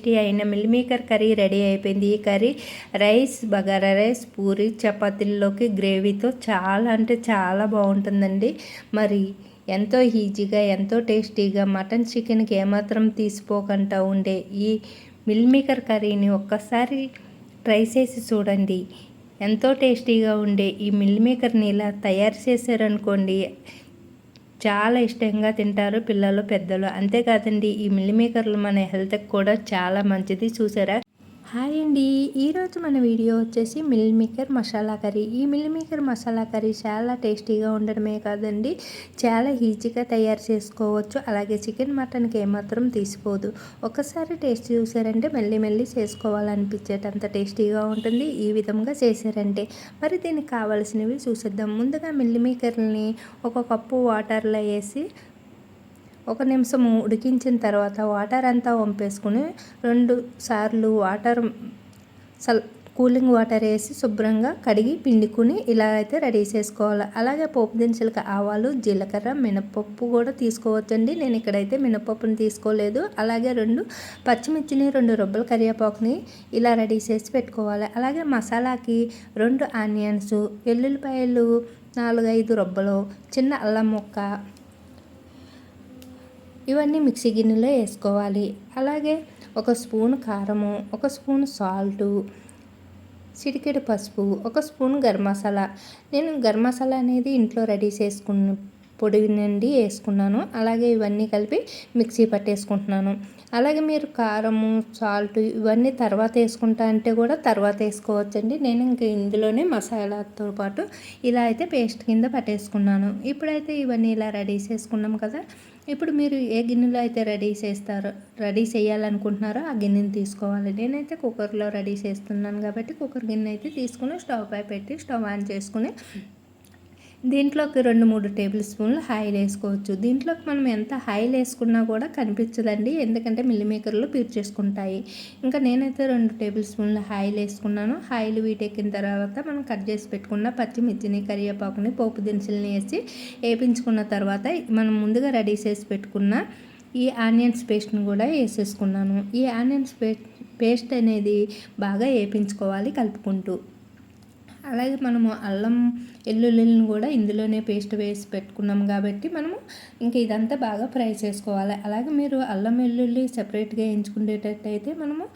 Tasty అయిన Meal Maker curry ready అయిపోయింది. ఈ curry rice bagara rice puri చపాతీల్లోకి గ్రేవీతో చాలా అంటే చాలా బాగుంటుందండి. మరి ఎంతో ఈజీగా ఎంతో టేస్టీగా మటన్ చికెన్కి ఏమాత్రం తీసిపోకుండా ఉండే ఈ మిల్మేకర్ కర్రీని ఒక్కసారి ట్రై చేసి చూడండి. ఎంతో టేస్టీగా ఉండే ఈ మిల్మేకర్ని ఇలా తయారు చేశారనుకోండి చాలా ఇష్టంగా తింటారు పిల్లలు పెద్దలు. అంతేకాదండి ఈ మిల్ మేకర్లు మన హెల్త్కి కూడా చాలా మంచిది. చూసారా? హాయ్ అండి. ఈరోజు మన వీడియో వచ్చేసి మిల్ మేకర్ మసాలా కర్రీ. ఈ మిల్ మేకర్ మసాలా కర్రీ చాలా టేస్టీగా ఉండడమే కాదండి. చాలా ఈజీగా తయారు చేసుకోవచ్చు. అలాగే చికెన్ మటన్కి ఏమాత్రం తీసిపోదు ఒకసారి టేస్ట్ చూసారంటే మెల్లి మెల్లి చేసుకోవాలనిపించేటంత టేస్టీగా ఉంటుంది. ఈ విధంగా చేశారంటే. మరి దీనికి కావాల్సినవి చూసేద్దాం. ముందుగా మిల్ మేకర్ని ఒక కప్పు వాటర్లో వేసి ఒక నిమిషం ఉడికించిన తర్వాత వాటర్ అంతా వంపేసుకుని రెండు సార్లు వాటర్ సల్ కూలింగ్ వాటర్ వేసి శుభ్రంగా కడిగి పిండుకుని ఇలా అయితే రెడీ చేసుకోవాలి. అలాగే పోపు దినుసులకు ఆవాలు జీలకర్ర మినపప్పు కూడా తీసుకోవచ్చండి. నేను ఇక్కడైతే మినపప్పుని తీసుకోలేదు. అలాగే రెండు పచ్చిమిర్చిని రెండు రొబ్బల కరివేపాకుని ఇలా రెడీ చేసి పెట్టుకోవాలి. అలాగే మసాలాకి రెండు ఆనియన్స్ వెల్లుల్లిపాయలు నాలుగైదు రొబ్బలు చిన్న అల్లం ముక్క ఇవన్నీ మిక్సీ గిన్నెలో వేసుకోవాలి. అలాగే ఒక స్పూన్ కారము ఒక స్పూన్ సాల్టు చిటికెడు పసుపు ఒక స్పూన్ గరం మసాలా. నేను గరం మసాలా అనేది ఇంట్లో రెడీ చేసుకున్న పొడి నుండి వేసుకున్నాను. అలాగే ఇవన్నీ కలిపి మిక్సీ పట్టేసుకుంటున్నాను. అలాగే మీరు కారము సాల్ట్ ఇవన్నీ తర్వాత వేసుకుంటా అంటే కూడా తర్వాత వేసుకోవచ్చండి. నేను ఇంక ఇందులోనే మసాలాతో పాటు ఇలా అయితే పేస్ట్ కింద పట్టేసుకున్నాను. ఇప్పుడైతే ఇవన్నీ ఇలా రెడీ చేసుకున్నాం కదా. ఇప్పుడు మీరు ఏ గిన్నెలో అయితే రెడీ చేస్తారో రెడీ చేయాలనుకుంటున్నారో ఆ గిన్నెని తీసుకోవాలి. నేనైతే కుక్కర్లో రెడీ చేస్తున్నాను కాబట్టి కుక్కర్ గిన్నె అయితే తీసుకుని స్టవ్ పై పెట్టి స్టవ్ ఆన్ చేసుకుని దీంట్లోకి రెండు మూడు టేబుల్ స్పూన్లు హాయిల్ వేసుకోవచ్చు. దీంట్లోకి మనం ఎంత హాయిల్ వేసుకున్నా కూడా కనిపించదండి. ఎందుకంటే మిల్లిమేకర్లు పీర్చేసుకుంటాయి ఇంకా నేనైతే రెండు టేబుల్ స్పూన్లు హాయిల్ వేసుకున్నాను. హాయిల్ వీటెక్కిన తర్వాత మనం కట్ చేసి పెట్టుకున్న పచ్చిమిర్చిని కరివేపాకుని పోపు దినుసుల్ని వేసి వేపించుకున్న తర్వాత మనం ముందుగా రెడీ చేసి పెట్టుకున్న ఈ ఆనియన్స్ పేస్ట్ని కూడా వేసేసుకున్నాను. ఈ ఆనియన్స్ పేస్ట్ అనేది బాగా వేపించుకోవాలి కలుపుకుంటూ. అలాగే మనము అల్లం వెల్లుల్లిని కూడా ఇందులోనే పేస్ట్ వేసి పెట్టుకున్నాం కాబట్టి మనము ఇంకా ఇదంతా బాగా ఫ్రై చేసుకోవాలి. అలాగే మీరు అల్లం వెల్లుల్లి సపరేట్గా వేయించుకునేటట్టయితే మనము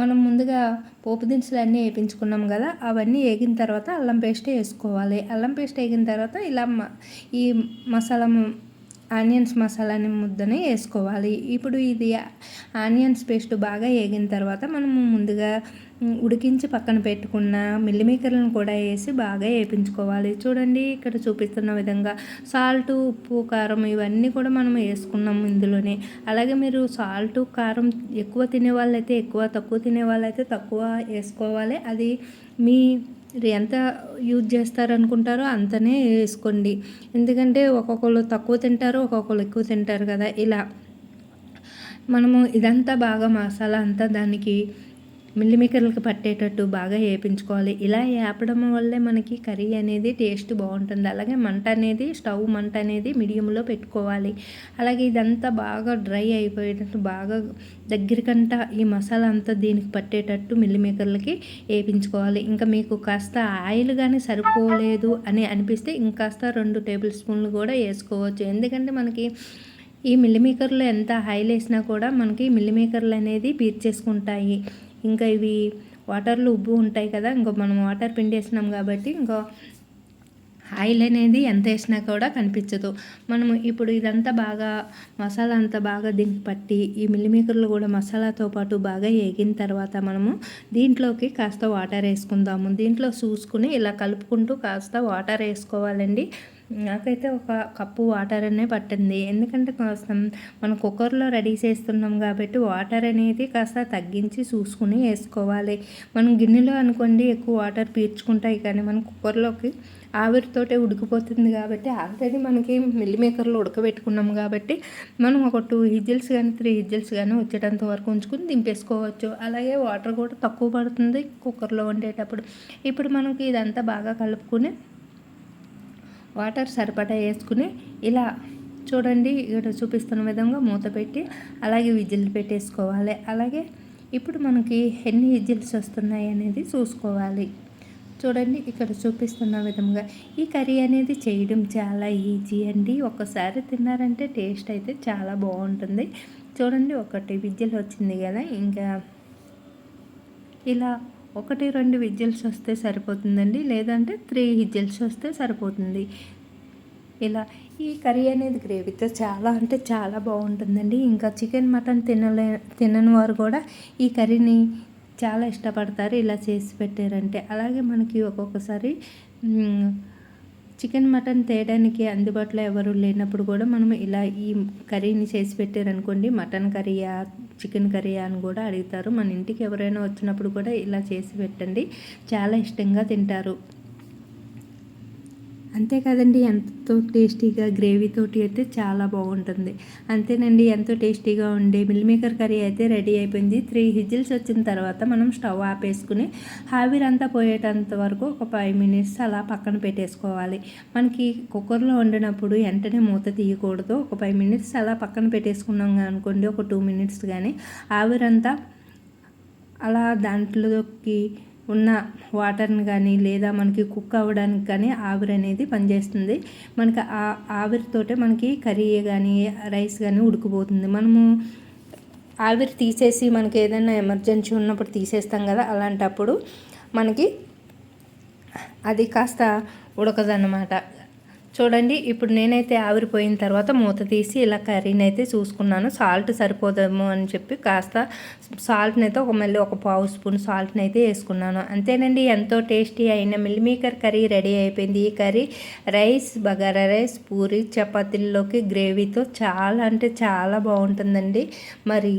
మనం ముందుగా పోపు దినుసులు అన్నీ వేయించుకున్నాం కదా అవన్నీ వేగిన తర్వాత అల్లం పేస్ట్ వేసుకోవాలి. అల్లం పేస్ట్ వేగిన తర్వాత ఇలా ఈ మసాలా ఆనియన్స్ మసాలాని ముద్దని వేసుకోవాలి. ఇప్పుడు ఇది ఆనియన్స్ పేస్ట్ బాగా వేగిన తర్వాత మనము ముందుగా ఉడికించి పక్కన పెట్టుకున్న మిల్లిమేకర్లను కూడా వేసి బాగా వేపించుకోవాలి. చూడండి ఇక్కడ చూపిస్తున్న విధంగా సాల్ట్ ఉప్పు కారం ఇవన్నీ కూడా మనం వేసుకున్నాం ఇందులోనే. అలాగే మీరు సాల్ట్ కారం ఎక్కువ తినే వాళ్ళైతే ఎక్కువ తక్కువ తినే వాళ్ళైతే తక్కువ వేసుకోవాలి. అది మీ ఎంత యూజ్ చేస్తారనుకుంటారో అంతనే వేసుకోండి. ఎందుకంటే ఒక్కొక్కరు తక్కువ తింటారు ఒక్కొక్కరు ఎక్కువ తింటారు కదా. ఇలా మనము ఇదంతా బాగా మసాలా అంతా దానికి మిల్లిమికర్లకు పట్టేటట్టు బాగా వేపించుకోవాలి. ఇలా వేపడం వల్లే మనకి కర్రీ అనేది టేస్ట్ బాగుంటుంది. అలాగే మంట అనేది స్టవ్ మంట అనేది మీడియంలో పెట్టుకోవాలి. అలాగే ఇదంతా బాగా డ్రై అయిపోయేటట్టు బాగా దగ్గరికంట ఈ మసాలా అంతా దీనికి పట్టేటట్టు మిల్లిమేకర్లకి వేపించుకోవాలి. ఇంకా మీకు కాస్త ఆయిల్ కానీ సరిపోలేదు అని అనిపిస్తే ఇంకాస్త రెండు టేబుల్ స్పూన్లు కూడా వేసుకోవచ్చు. ఎందుకంటే మనకి ఈ మిల్లిమేకర్లు ఎంత ఆయిల్ వేసినా కూడా మనకి మిల్లిమేకర్లు అనేది పీర్చేసుకుంటాయి ఇంకా ఇవి వాటర్లో ఉబ్బు ఉంటాయి కదా ఇంకో మనం వాటర్ పిండేసినాం కాబట్టి ఇంకో ఆయిల్ అనేది ఎంత వేసినా కూడా కనిపించదు. మనము ఇప్పుడు ఇదంతా బాగా మసాలా అంతా బాగా దీనికి పట్టి ఈ మిల్లిమేకర్లు కూడా మసాలాతో పాటు బాగా వేగిన తర్వాత మనము దీంట్లోకి కాస్త వాటర్ వేసుకుందాము. దీంట్లో చూసుకుని ఇలా కలుపుకుంటూ కాస్త వాటర్ వేసుకోవాలండి. నాకైతే ఒక కప్పు వాటర్ అనే పట్టింది. ఎందుకంటే కోసం మనం కుక్కర్లో రెడీ చేస్తున్నాం కాబట్టి వాటర్ అనేది కాస్త తగ్గించి చూసుకుని వేసుకోవాలి. మనం గిన్నెలో అనుకోండి ఎక్కువ వాటర్ పీల్చుకుంటాయి కానీ మనం కుక్కర్లోకి ఆవిరితోటే ఉడికిపోతుంది కాబట్టి ఆల్రెడీ మనకి మిల్లి మేకర్లో ఉడకబెట్టుకున్నాం కాబట్టి మనం ఒక టూ హిజిల్స్ కానీ త్రీ హిజిల్స్ కానీ వచ్చేటంత వరకు ఉంచుకుని దింపేసుకోవచ్చు. అలాగే వాటర్ కూడా తక్కువ పడుతుంది కుక్కర్లో వండేటప్పుడు. ఇప్పుడు మనకి ఇదంతా బాగా కలుపుకుని వాటర్ సరిపడా వేసుకుని ఇలా చూడండి ఇక్కడ చూపిస్తున్న విధంగా మూత పెట్టి అలాగే విజిల్ పెట్టేసుకోవాలి. అలాగే ఇప్పుడు మనకి ఎన్ని విజిల్స్ వస్తున్నాయి అనేది చూసుకోవాలి. చూడండి ఇక్కడ చూపిస్తున్న విధంగా ఈ కర్రీ అనేది చేయడం చాలా ఈజీ అండి. ఒకసారి తిన్నారంటే టేస్ట్ అయితే చాలా బాగుంటుంది. చూడండి ఒకటి విజిల్ వచ్చింది కదా. ఇంకా ఇలా ఒకటి రెండు విజిల్స్ వస్తే సరిపోతుందండి. లేదంటే త్రీ విజిల్స్ వస్తే సరిపోతుంది. ఇలా ఈ కర్రీ అనేది గ్రేవీతో చాలా అంటే చాలా బాగుంటుందండి. ఇంకా చికెన్ మటన్ తినలే తినని వారు కూడా ఈ కర్రీని చాలా ఇష్టపడతారు. ఇలా చేసి పెట్టారంటే. అలాగే మనకి ఒక్కొక్కసారి చికెన్ మటన్ తేయడానికి అందుబాటులో ఎవరు లేనప్పుడు కూడా మనం ఇలా ఈ కర్రీని చేసి పెట్టారనుకోండి మటన్ కర్రీయా చికెన్ కర్రీయా అని కూడా అడుగుతారు. మన ఇంటికి ఎవరైనా వచ్చినప్పుడు కూడా ఇలా చేసి పెట్టండి. చాలా ఇష్టంగా తింటారు. అంతే కదండి ఎంతో టేస్టీగా గ్రేవీతోటి అయితే చాలా బాగుంటుంది. అంతేనండి ఎంతో టేస్టీగా ఉండే మిల్ మేకర్ కర్రీ అయితే రెడీ అయిపోయింది. త్రీ హిజిల్స్ వచ్చిన తర్వాత మనం స్టవ్ ఆపేసుకుని ఆవిరంతా పోయేటంత వరకు ఒక ఫైవ్ మినిట్స్ అలా పక్కన పెట్టేసుకోవాలి. మనకి కుక్కర్లో వండినప్పుడు వెంటనే మూత తీయకూడదు. ఒక ఫైవ్ మినిట్స్ అలా పక్కన పెట్టేసుకున్నాం అనుకోండి ఒక టూ మినిట్స్ కానీ ఆవిరంతా అలా దాంట్లోకి ఉన్న వాటర్ని కానీ లేదా మనకి కుక్ అవ్వడానికి కానీ ఆవిరి అనేది పనిచేస్తుంది. మనకి ఆ ఆవిరితోటే మనకి కర్రీ కానీ రైస్ కానీ ఉడికిపోతుంది. మనము ఆవిరి తీసేసి మనకి ఏదైనా ఎమర్జెన్సీ ఉన్నప్పుడు తీసేస్తాం కదా అలాంటప్పుడు మనకి అది కాస్త ఉడకదన్నమాట. చూడండి ఇప్పుడు నేనైతే ఆవిరిపోయిన తర్వాత మూత తీసి ఇలా కర్రీని అయితే చూసుకున్నాను. సాల్ట్ సరిపోదేమో అని చెప్పి కాస్త సాల్ట్ని అయితే ఒక మళ్ళీ ఒక పావు స్పూన్ సాల్ట్ని అయితే వేసుకున్నాను. అంతేనండి ఎంతో టేస్టీ అయిన మిల్మేకర్ కర్రీ రెడీ అయిపోయింది. ఈ curry rice bagara rice puri చపాతీల్లోకి గ్రేవీతో చాలా అంటే చాలా బాగుంటుందండి. మరి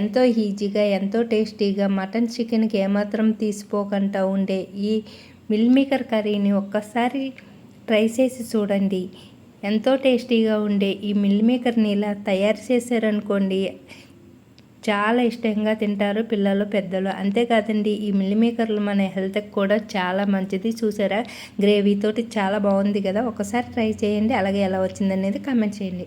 ఎంతో ఈజీగా ఎంతో టేస్టీగా మటన్ చికెన్కి ఏమాత్రం తీసిపోకుండా ఉండే ఈ మిల్మేకర్ కర్రీని ఒక్కసారి ట్రై చేసి చూడండి. ఎంతో టేస్టీగా ఉండే ఈ మిల్ మేకర్ని ఇలా తయారు చేశారనుకోండి చాలా ఇష్టంగా తింటారు పిల్లలు పెద్దలు. అంతేకాదండి ఈ మిల్ మేకర్లు మన హెల్త్కి కూడా చాలా మంచిది. చూసారా? గ్రేవీతోటి చాలా బాగుంది కదా? ఒకసారి ట్రై చేయండి. అలాగే ఎలా వచ్చిందనేది కామెంట్ చేయండి.